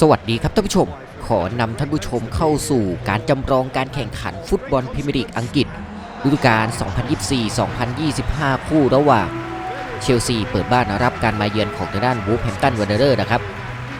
สวัสดีครับท่านผู้ชม ขอนำท่านผู้ชมเข้าสู่การจำลองการแข่งขันฟุตบอลพรีเมียร์ลีกอังกฤษฤดูกาล 2024-2025 คู่ระหว่างเชลซีเปิดบ้านรับการมาเยือนของทางด้านวูฟแฮมตันวันเดอร์นะครับ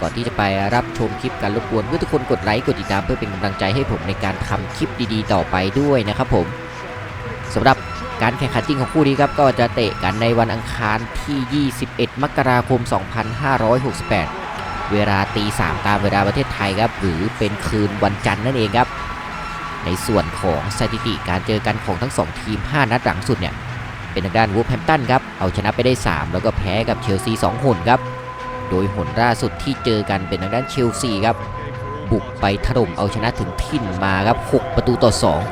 ก่อนที่จะไปรับชมคลิปการรบกวนเพื่อทุกคนกดไลค์กดติดตามเพื่อเป็นกำลังใจให้ผมในการทำคลิปดีๆ ต่อไปด้วยนะครับผมสำหรับการแข่งขันจริงของคู่นี้ครับก็จะเตะกันในวันอังคารที่ 21 มกราคม 2568 เวลาตีสามตามเวลาประเทศไทยครับ หรือเป็นคืนวันจันทร์นั่นเองครับ ในส่วนของสถิติการเจอกันของทั้ง 2 ทีม 5 นัดหลังสุดเนี่ยเป็นทางด้านวูฟแฮมตันครับ เอาชนะไปได้ 3 แล้วก็แพ้กับเชลซี2หนครับ โดยหนล่าสุดที่เจอกันเป็นทางด้านเชลซีครับ บุกไปถล่มเอาชนะถึงถิ่นมาครับ 6 ประตูต่อ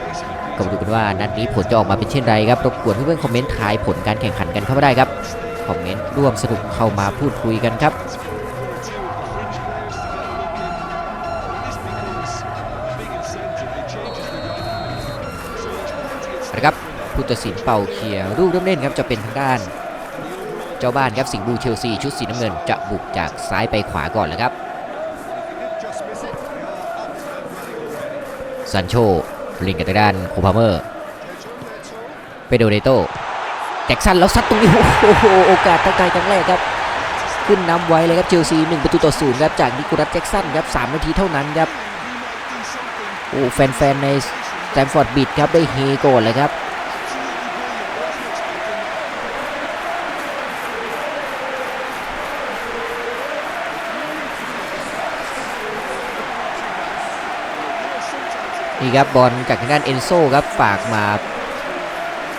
2 ก็มาดูกันว่านัดนี้ผลจะออกมาเป็นเช่นไรครับ รบกวนเพื่อนๆคอมเมนต์ทายผลการแข่งขันกันเข้ามาได้ครับ คอมเมนต์ร่วมสนุกเข้ามาพูดคุยกันครับ นะครับผู้ตัดสินเป่าเคลียร์ลูกเริ่มเล่นครับจะเป็นทางด้าน เจ้าบ้านครับสิงห์บลูเชลซีชุดสีน้ำเงินจะบุกจากซ้ายไปขวาก่อนแล้วครับซันโชลิงกับทางด้านโคพาเมอร์เปโดเรโตแจ็คสันแล้วซัดตรงนี้โอ้โหโอกาสตั้งใจครั้งแรกครับขึ้นนำไว้เลยครับเชลซี1ประตูต่อศูนย์ครับจากนิโคลัสแจ็คสันครับ3นาทีเท่านั้นครับโอ้แฟนๆใน แซมฟอร์ดบิดครับได้เฮโกนเลยครับนี่ครับบอลจากทางด้านเอนโซครับฝากมา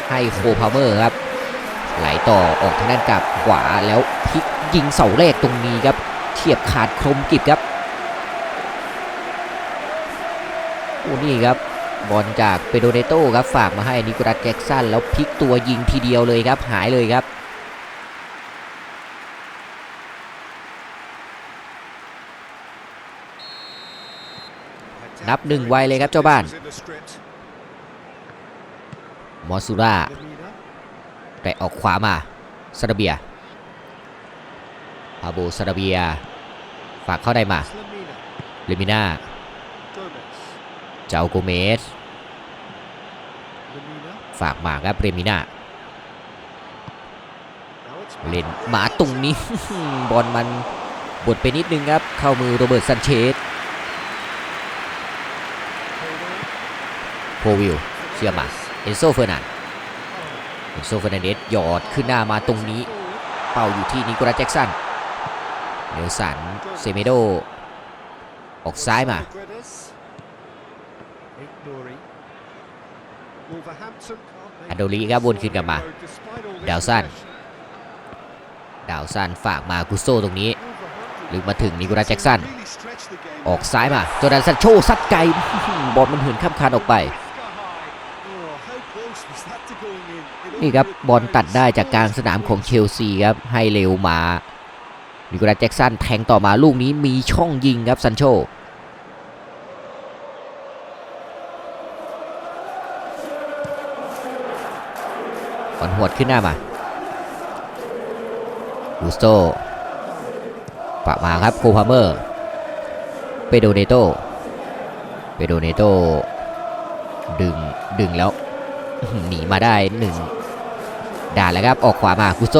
ให้โคพาวเมอร์ครับไหลต่อออกทางด้านกลับขวาแล้วพลิกยิงเสาแรกตรงนี้ครับเทียบขาดคมกิบครับโอ้นี่ครับ บอลจากเปโดเนโต้ครับฝากมาให้นิโคลัสแจ็กสันแล้วพลิกตัวยิงทีเดียวเลยครับหายเลยครับนับหนึ่งไวเลยครับเจ้าบ้านมอสูราแต่ออกขวามาซาดเบียพาโบซาดเบีย ฝากเข้าได้มาเลมิน่า เจ้าโกเมส ฝากมาครับเรมิน่าเล่นหมาตรงนี้ บอลมันบดไปนิดนึงครับ เข้ามือโรเบิร์ตซันเชสโพวิลเชื่อมาเอนโซเฟอร์นันเอนโซเฟอร์นันเดสหยอดขึ้นหน้ามาตรงนี้ เป่าอยู่ที่นิโคลัสแจ็กสันเนลสันเซเมโดออกซ้ายมา อันโดรีครับวนคืนกลับมา ดาวซันดาวซันฝากมากุโซตรงนี้ลึกมาถึงนิโคลัสแจ็กสัน ออกซ้ายมาโจดันซันโชซัดไกลบอลมันเหินข้ามคานออกไป นี่ครับบอลตัดได้จากกลางสนามของเชลซีครับ ให้เร็วมา นิโคลัสแจ็กสันแทงต่อมาลูกนี้มีช่องยิงครับซันโช บอลหวดขึ้นหน้ามาบูสโตปะมาครับโคพาเมอร์เปโดเนโตเปโดเนโตดึงดึงแล้ว หนีมาได้หนึ่งด่าแล้วครับออกขวามากุโซ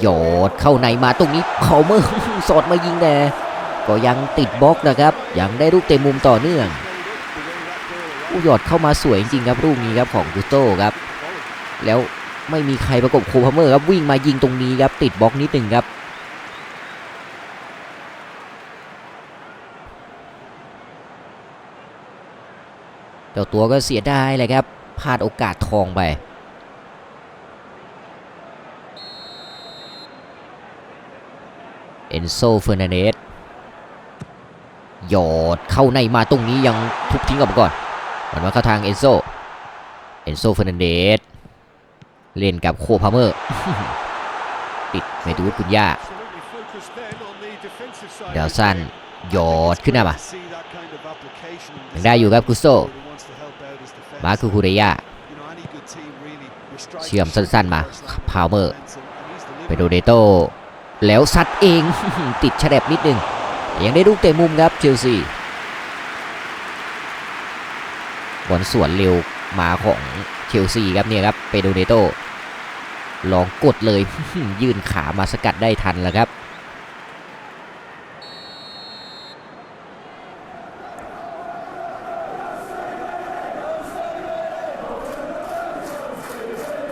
โยดเข้าในมาตรงนี้เขาเมอร์สอดมายิงแต่ก็ยังติดบล็อกนะครับ ยังได้ลูกเต็มมุมต่อเนื่องอูหยอดเข้ามาสวยจริงๆครับลูกนี้ครับของกุโตครับ แล้ว ไม่มีใครประกบโคพาเมอร์ครับวิ่งมายิงตรงนี้ครับติดบล็อกนิดหนึ่งครับเจ้าตัวก็เสียดายเลยครับพลาดโอกาสทองไปเอนโซเฟอร์นันเดสหยอดเข้าในมาตรงนี้ยังทุบทิ้งออกมาก่อนมันมาเข้าทางเอนโซ เอนโซเฟอร์นันเดส เล่นกับโคพาเมอร์ติดเมดูวุฒกุญญาเดาวซันหยอดขึ้นหน้ามายังได้อยู่ครับกุโซมาคือคูเรยาเชื่อมสั้นๆมาพาวเมอร์เปโดเดโตแล้วซัดเองติดแฉลบนิดนึง ยังได้ลูกเตะมุมครับเชลซีบอลสวนเร็วมาของ เชลซีครับเนี่ยครับเปโดเนโตลองกดเลยยื่นขามาสกัดได้ทันแล้วครับ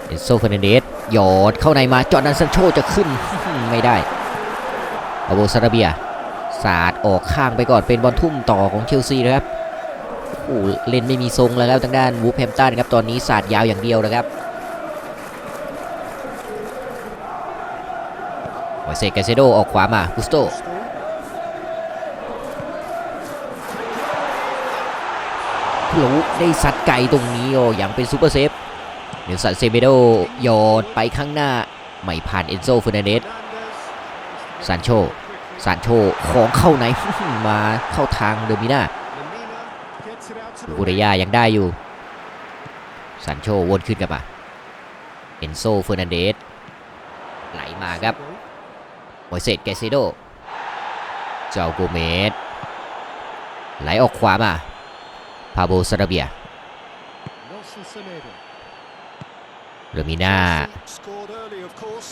เอนโซเฟรนันเดสหยอดเข้าในมาจอร์แดนซันโชจะขึ้นไม่ได้อาโบซาราเบีย สาดออกข้างไปก่อนเป็นบอลทุ่มต่อของเชลซีนะครับ โอ้เล่นไม่มีทรงแล้วครับทางด้านวูฟแฮมตันครับตอนนี้สาดยาวอย่างเดียวนะครับโอเซกาเซโดออกขวามากุสโตแล้ได้ซัดไกลตรงนี้โอ้ยังเป็นซูเปอร์เซฟเนลสันเซเบโดหยอดไปข้างหน้า ไม่ผ่านเอนโซเฟอร์นันเดสซานโชซานโชของเข้าในมาเข้าทางเดอร์มิน่า อุเรยายังได้อยู่ซานโชวนขึ้นกลับมาเอนโซเฟอร์นันเดสไหลมาครับโมเสสแกเซโด เจ้าโกเมสไหลออกขวามาพาโบซาราเบียเรมิน่า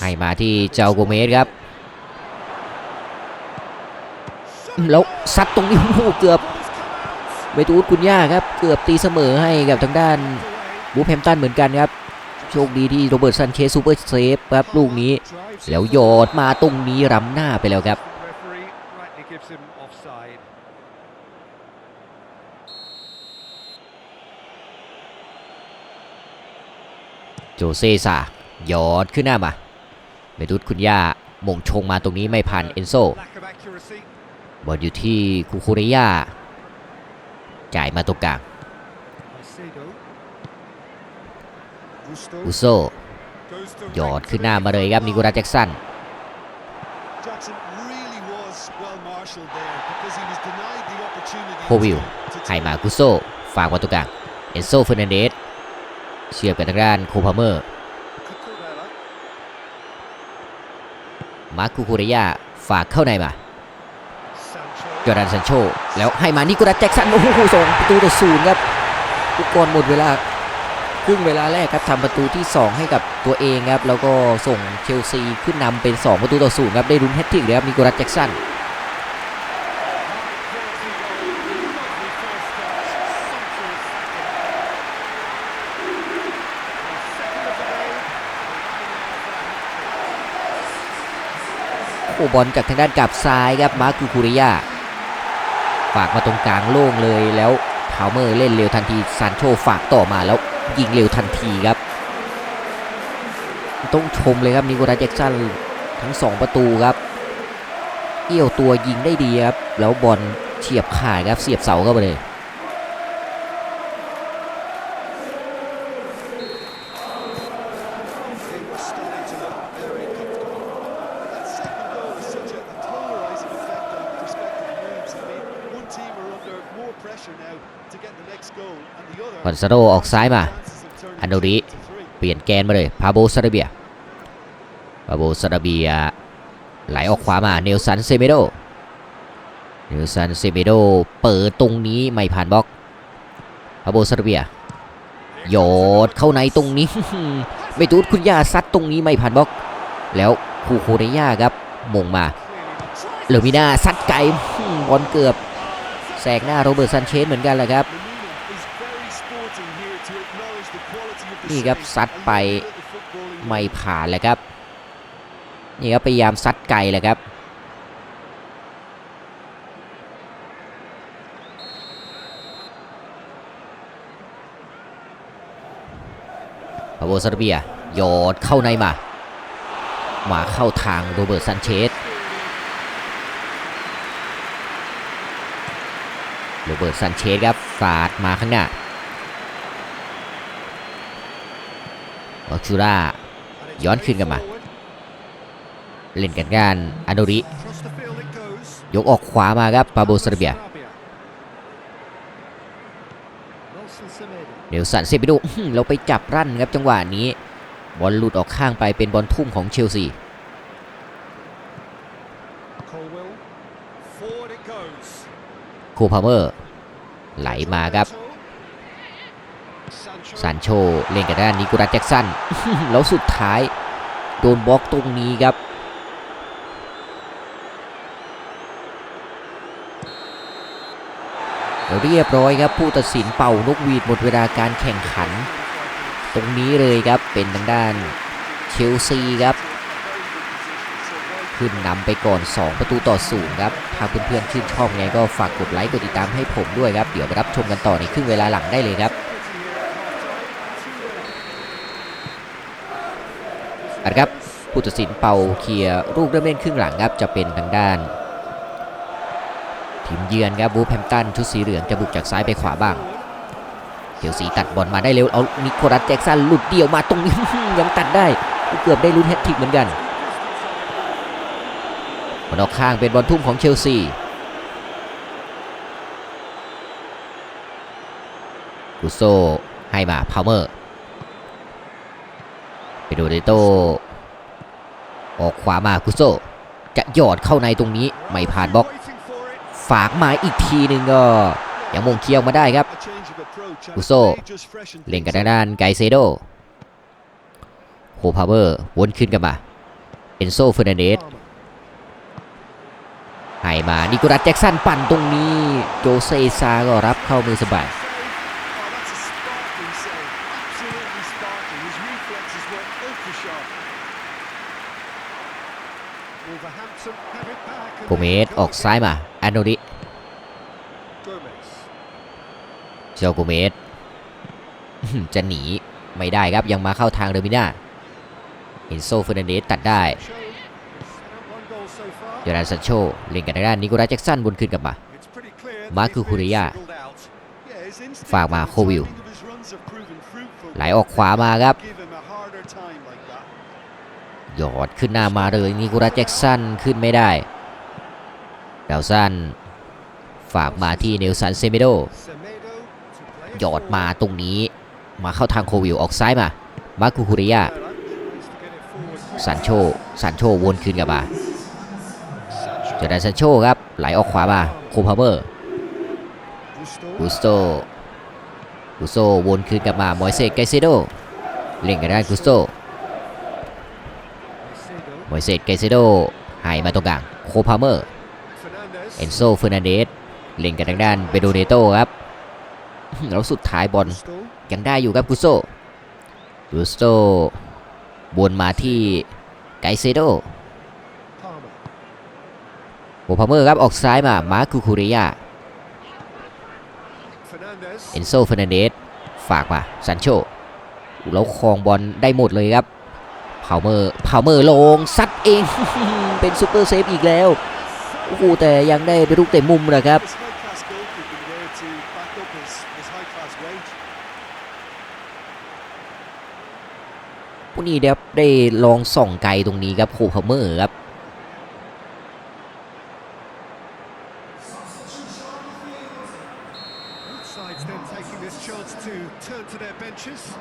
ให้มาที่เจ้าโกเมสครับแล้วซัดตรงนี้โอ้เกือบ เบตูสคุณย่าครับ เกือบตีเสมอให้กับทางด้านบูแฮมตันเหมือนกันครับ โชคดีที่โรเบิร์ตซันเชสซูเปอร์เซฟครับลูกนี้ แล้วโยดมาตรงนี้รำหน้าไปแล้วครับ โจเซซายอดขึ้นหน้ามาเบตูสคุณย่ามงชงมาตรงนี้ไม่ผ่านเอนโซบอลอยู่ที่คูคูเรยา จ่ายมาตรงกลางอุโซหยอดขึ้นหน้ามาเลยครับนิโคลัสแจ็กสันโควิลให้มากุโซฝากมาตรงกลางเอนโซเฟอร์นันเดสเชื่อมกับทางด้านโคพาเมอร์มาร์คคูคูเรยาฝากเข้าในมา จอร์แดนซันโชแล้วให้มานิโคลัสแจ็กสันโอ้โหสองประตูต่อศูนย์ครับทุกคนหมดเวลาครึ่งเวลาแรกครับทำประตูที่ 2 ให้กับตัวเองครับแล้วก็ส่งเชลซีขึ้นนำเป็น 2 ประตูต่อศูนย์ครับได้รุนแฮตทริกเลยครับนิโคลัสแจ็กสันโอ้บอลจากทางด้านกับซ้ายครับมาร์คูคูริยา ฝากมาตรงกลางโล่งเลยแล้วพาวเมอร์เล่นเร็วทันทีซานโชฝากต่อมาแล้วยิงเร็วทันทีครับ ต้องชมเลยครับนิโคลัสแจ็กสันทั้ง 2 ประตูครับ เอี้ยวตัวยิงได้ดีครับ แล้วบอลเฉียบขาดครับเสียบเสาเข้าไปเลย คอนซาโดออกซ้ายมา อันโดริเปลี่ยนแกนมาเลยพาโบซาราเบียพาโบซาราเบียไหลออกขวามาเนลสันเซเมโดเนลสันเซเมโดเปิดตรงนี้ไม่ผ่านบล็อกพาโบซาราเบียโยดเข้าในตรงนี้ ไม่ตูดคุณย่าซัดตรงนี้ไม่ผ่านบล็อก แล้วคูโคเรย่าครับมงมาเลอมิน่าซัดไกลบอลเกือบแสกหน้าโรเบิร์ตซันเชสเหมือนกันแหละครับ นี่ครับซัดไปไม่ผ่านเลยครับนี่ครับพยายามซัดไกลเลยครับพาโวซาร์เบียโยดเข้าในมา มาเข้าทางโรเบิร์ตซันเชสโรเบิร์ตซันเชสครับสาดมาข้างหน้า ออชูราย้อนคืนกันมา เล่นกันงานอันโดริ ยกออกขวามาครับปาโบซาเบียเดี๋ยวสันเซปิโดเราไปจับรั่นครับจังหวะนี้ บอลหลุดออกข้างไปเป็นบอลทุ่มของเชลซีโคพาเมอร์ ไหลมาครับ ซานโชเล่นกับด้านนิโคลัสแจ็กสันแล้วสุดท้ายโดนบล็อกตรงนี้ครับ เรียบร้อยครับผู้ตัดสินเป่านกหวีดหมดเวลาการแข่งขัน ตรงนี้เลยครับเป็นทางด้านเชลซีครับ ขึ้นนำไปก่อน 2 ประตูต่อศูนย์ครับถ้าเพื่อนๆชื่นชอบไงก็ฝากกดไลค์กดติดตามให้ผมด้วยครับ เดี๋ยวไปรับชมกันต่อในครึ่งเวลาหลังได้เลยครับ อันครับผู้ตัดสินเป่าเคลียร์ลูกเริ่มเล่นครึ่งหลังครับจะเป็นทางด้านทีมเยือนครับบูแพมตันชุดสีเหลืองจะบุกจากซ้ายไปขวาบ้างเดี๋ยวสีตัดบอลมาได้เร็วเอานิโคลัสแจ็กสันหลุดเดี่ยวมาตรงนี้ยังตัดได้เกือบได้ลุ้นแฮตทริกเหมือนกันบอลออกข้างเป็นบอลทุ่มของเชลซีกุโซให้มาพาวเมอร์ ไปดูเดโตออกขวามากุโซจะหยอดเข้าในตรงนี้ไม่ผ่านบล็อกฝากมาอีกทีหนึ่งก็ยังมงเคียวมาได้ครับอุโซเล่นกับทางด้านไกเซโดโฮพาวเวอร์วนขึ้นกันมา เอนโซเฟอร์นันเดสให้มานิโคลัสแจ็กสันปั่นตรงนี้ โจเซซาก็รับเข้ามือสบาย โกเมสออกซ้ายมาแอนโนริเจ้าโกเมสจะหนีไม่ได้ครับยังมาเข้าทางเดอร์มิน่าเอนโซเฟอร์นันเดสตัดได้เจอรันซันโชเล่นกับทางด้านนิโคลัสแจ็กสันบนขึ้นกลับมา มาร์คูคูริยาฝากมาโควิลไหลออกขวามาครับ หยอดขึ้นหน้ามาเลยนิโคลัสแจ็กสันขึ้นไม่ได้ ดาวซันฝากมาที่เนลสันเซเมโดหยอดมาตรงนี้มาเข้าทางโควิลออกซ้ายมา มาคูคูริยาสันโชสันโชวนคืนกลับมาเจอแดนสันโชครับไหลออกขวามาโคพาเบอร์กุสโตกุสโตวนคืนกลับมามอยเซสไกเซโดเล่นกันได้กุสโตมอยเซสไกเซโดให้มาตรงกลางโคพาเมอร์ เอนโซเฟอร์นันเดสเล่นกันทางด้านเบโดเนโตครับแล้วสุดท้ายบอลยังได้อยู่ครับกุโซกุโซวนมาที่ไกเซโดโอพาเมอร์ครับออกซ้ายมา มาคูคูริยาเอนโซเฟอร์นันเดสฝากมาซันโชแล้วครองบอลได้หมดเลยครับพาวเมอร์พาวเมอร์ลงซัดเอง เป็นซูเปอร์เซฟอีกแล้ว โอ้โหแต่ยังได้ไปลูกเตะมุมนะครับพวกนี้ครับได้ลองส่องไกลตรงนี้ครับโคพาเมอร์ครับ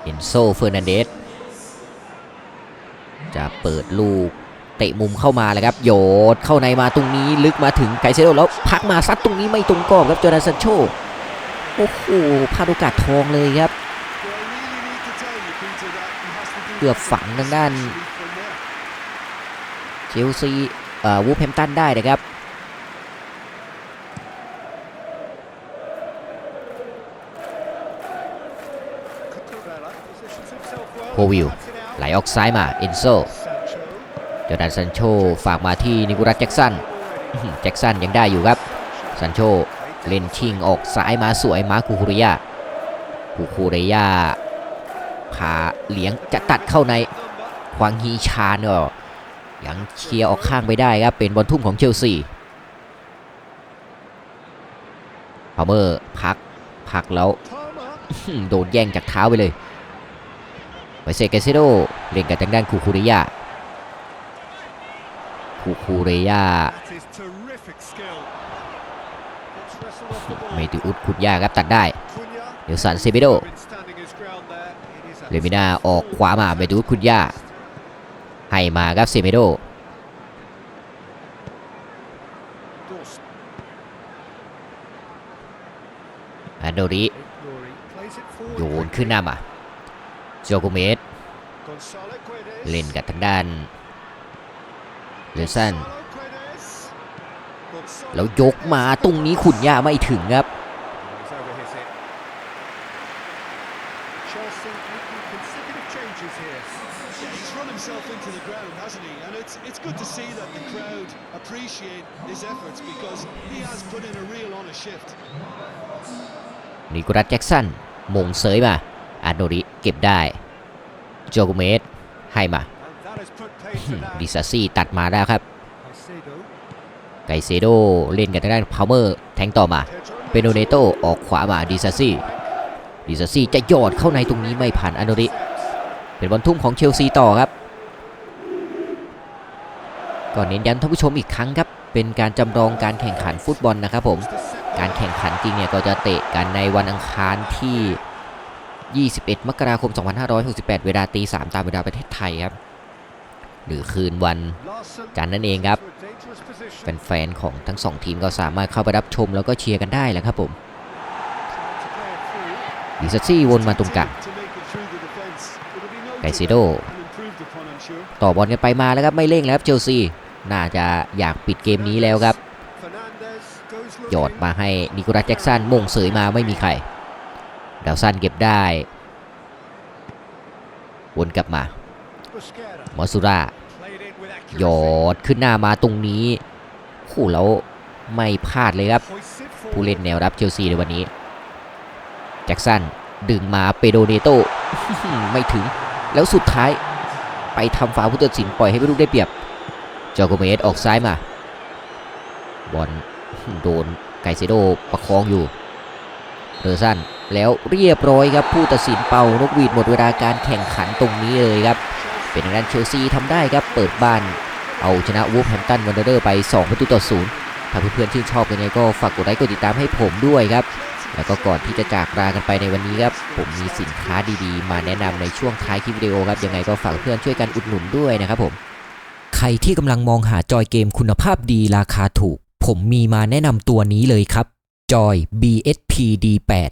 เอนโซเฟอร์นันเดสจะเปิดลูก เตะมุมเข้ามาเลยครับโยดเข้าในมาตรงนี้ลึกมาถึงไกเซโดแล้วพักมาซัดตรงนี้ไม่ตรงกรอบครับจอร์แดนซันโชโอ้โหพลาดโอกาสทองเลยครับ เกือบฝังทางด้านเชลซีเอ่อวูฟแฮมตันได้นะครับโควิลไหลออกซ้ายมาเอนโซ จอร์แดนซันโชฝากมาที่นิโคลัสแจ็กสันแจ็กสันยังได้อยู่ครับซันโชเล่นชิงออกซ้ายมาสวยมาคูคูริยาคูคูริยาพาเลี้ยงจะตัดเข้าในควางฮีชานก็ยังเชียร์ออกข้างไปได้ครับ เป็นบอลทุ่มของเชลซีพาวเมอร์พักพักแล้วโดนแย่งจากเท้าไปเลยไวเซเกเซโดเล่นกับทางด้านคูคูริยา คูคูเรยาเมติอุดขุดยาครับตัดได้ เดี๋ยวสันเซเบโดเลมิน่าออกขวามาเมติอุดขุดยาให้มาครับเซเมโดเโดริโยนขึ้นหน้ามาโจโกเมสเล่นกับทางด้าน เลสันแล้วยกมาตรงนี้ขุนย่าไม่ถึงครับนิโคลัสแจ็กสันมงเสยมาอาโนริเก็บได้ โจโกเมสให้มา ดิซาซี่ตัดมาแล้วครับ Caicedo, ไกเซโดเล่นกันทางด้านพาวเมอร์แทงต่อมา Pedro เปโนเนโตออกขวามาดิซาซี่ดิซาซี่จะหยอดเข้าในตรงนี้ไม่ผ่านอาโนริ เป็นบอลทุ่มของเชลซีต่อครับก็เน้นย้ำท่านผู้ชมอีกครั้งครับ เป็นการจำลองการแข่งขันฟุตบอลนะครับผม การแข่งขันจริงเนี่ยก็จะเตะกันในวันอังคารที่ 21 มกราคม 2568 เวลาตี3ตามเวลาประเทศไทยครับ หรือคืนวันจันนั่นเองครับแฟนๆของทั้งสองทีมก็สามารถเข้าไปรับชมแล้วก็เชียร์กันได้แหละครับผมดิซาซี่วนมาตรงกลางไก good เซโดต่อบอลกันไปมาแล้วครับไม่เร่งแล้วครับเชลซีน่าจะอยากปิดเกมนี้แล้วครับหยอดมาให้นิโคลัสแจ็กสันมงเสยมาไม่มีใครดาวสันเก็บได้ วนกลับมา มอสุราหยอดขึ้นหน้ามาตรงนี้คู่แล้วไม่พลาดเลยครับ ผู้เล่นแนวรับเชลซีในวันนี้ แจ็กสันดึงมาเปโดเนโตไม่ถึงแล้วสุดท้ายไปทำฟาวล์ผู้ตัดสินปล่อยให้ไม่ลูกได้เปรียบ จอโกเมสออกซ้ายมา บอลโดนไกเซโดประคองอยู่เรอสันแล้วเรียบร้อยครับผู้ตัดสินเป่านกหวีดหมดเวลาการแข่งขันตรงนี้เลยครับ เป็นทางด้านเชลซีทำได้ครับเปิดบ้านเอาชนะวูฟแฮมตันวันเดอร์ไป 2 ประตูต่อศูนย์ถ้าเพื่อนๆชื่นชอบกันยังไงก็ฝากกดไลค์กดติดตามให้ผมด้วยครับ แล้วก็ก่อนที่จะจากลากันไปในวันนี้ครับ ผมมีสินค้าดีๆ มาแนะนำในช่วงท้ายคลิปวิดีโอครับยังไงก็ฝากเพื่อนช่วยกันอุดหนุนด้วยนะครับผม ใครที่กำลังมองหาจอยเกมคุณภาพดีราคาถูก ผมมีมาแนะนำตัวนี้เลยครับจอย BSP D8